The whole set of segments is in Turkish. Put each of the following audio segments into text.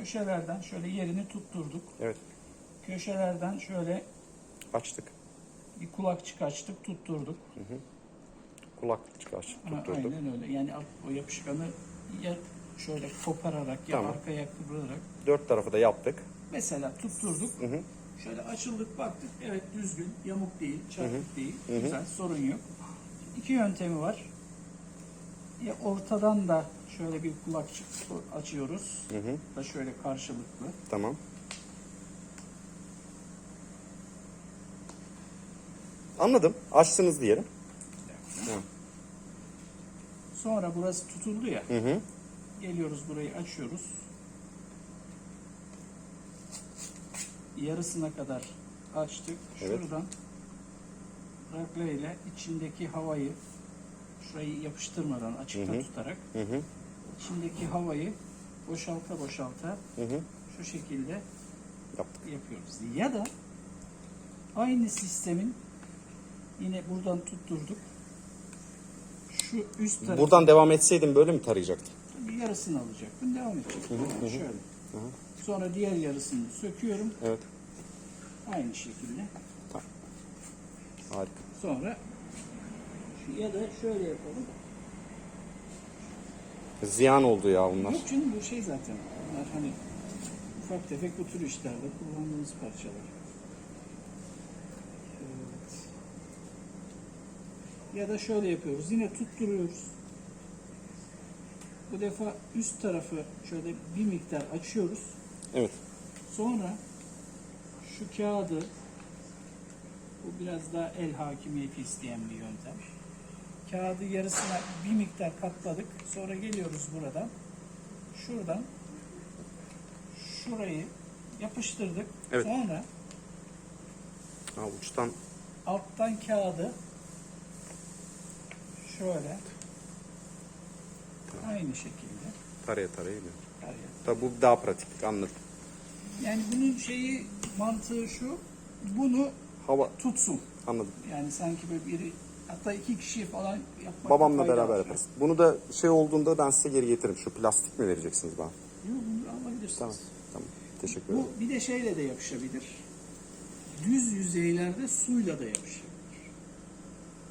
Köşelerden şöyle yerini tutturduk. Evet. Köşelerden şöyle Açtık. bir kulakçık açtık, tutturduk. Kulaklık açtık. Ha, Tutturduk. aynen öyle. Yani o yapışkanı ya şöyle kopararak ya Tamam. arkaya kıvırarak Dört tarafı da yaptık. mesela tutturduk. Hı hı. Şöyle açıldık baktık. Evet düzgün, yamuk değil, çarpık değil. Güzel, sorun yok. İki yöntemi var. Ya ortadan da şöyle bir kulakçık açıyoruz. Hı hı. Da şöyle karşılıklı. Tamam. Anladım. Açtınız diyelim. Hı. Sonra burası tutuldu ya. Hı hı. Geliyoruz burayı açıyoruz. Yarısına kadar açtık. Evet. Şuradan rakla ile içindeki havayı şurayı yapıştırmadan açıkta Hı hı. tutarak Hı hı. içindeki havayı boşalta boşalta Hı hı. şu şekilde Yaptık. yapıyoruz. Ya da aynı sistemin yine buradan tutturduk. Şu üst tarafı Buradan devam etseydim böyle mi tarayacaktım? bir yarısını alacaktım. Devam edecektim. Yani şöyle. Sonra diğer yarısını söküyorum. Evet. Aynı şekilde. Harika. Sonra ya da şöyle yapalım. Ziyan oldu ya bunlar. Yok canım bu şey zaten. Bunlar hani ufak tefek bu tür işlerde kullandığımız parçalar. Evet. Ya da şöyle yapıyoruz. Yine tutturuyoruz. Bu defa üst tarafı şöyle bir miktar açıyoruz. Evet. Sonra şu kağıdı bu biraz daha el hakimiyeti isteyen bir yöntem. Kağıdı yarısına bir miktar katladık. Sonra geliyoruz buradan. Şuradan şurayı yapıştırdık. Evet. Sonra Ha, uçtan alttan kağıdı şöyle aynı şekilde taraya taraya iniyor. araya Tabii bu daha pratik anladım. Yani bunun şeyi mantığı şu. Bunu Hava tutsun. anladım. Yani sanki böyle biri hatta iki kişi falan yapmak Babamla beraber yaparız. Bunu da şey olduğunda ben size geri getiririm. Şu plastik mi vereceksiniz bana? Yok bunu alabilirsiniz. Tamam. Tamam. Teşekkür ederim. Bu bir de şeyle de yapışabilir. Düz yüzeylerde suyla da yapışabilir.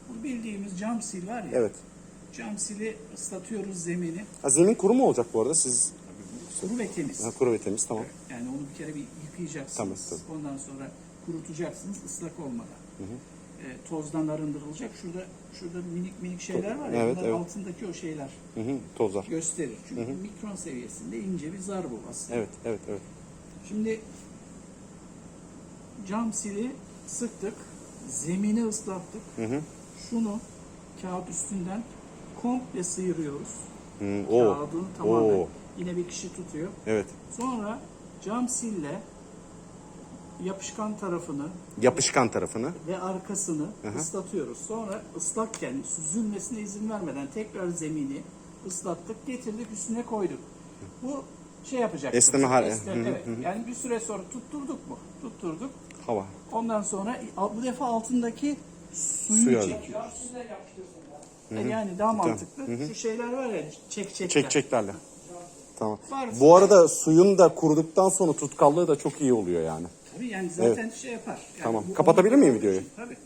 Bu bildiğimiz cam sil var ya. Evet. Cam sili ıslatıyoruz zemini. Ha, zemin kuru mu olacak bu arada? Siz Kuru ve temiz. ha, kuru ve temiz tamam. Yani onu bir kere bir yıkayacaksınız. Tamam, Ondan sonra kurutacaksınız ıslak olmadan. E, tozdan arındırılacak. Şurada şurada minik minik şeyler var ya. Evet, evet. altındaki o şeyler Hı hı, tozlar. gösterir. Çünkü mikron seviyesinde ince bir zar bu aslında. Evet, evet, evet. Şimdi cam sili sıktık. Zemini ıslattık. Hı hı. Şunu kağıt üstünden komple sıyırıyoruz. Hı, o. Kağıdın tamamen. Oo. Yine bir kişi tutuyor. Evet. Sonra cam sille yapışkan tarafını Yapışkan tarafını. ve arkasını ıslatıyoruz. Sonra ıslakken süzülmesine izin vermeden tekrar zemini ıslattık, getirdik üstüne koyduk. Bu şey yapacak. Esneme hali. Esne- Hı hı, evet. Yani bir süre sonra tutturduk mu? Tutturduk. Hava. Ondan sonra bu defa altındaki suyu, Suyu çekiyoruz. Yani daha mantıklı. Şu şeyler var ya çek çekler. Çekçeklerle. Tamam. Bu arada suyun da kuruduktan sonra tutkallığı da çok iyi oluyor yani. Tabii yani zaten şey yapar. Yani Tamam. bu- Kapatabilir miyim videoyu? Tabii.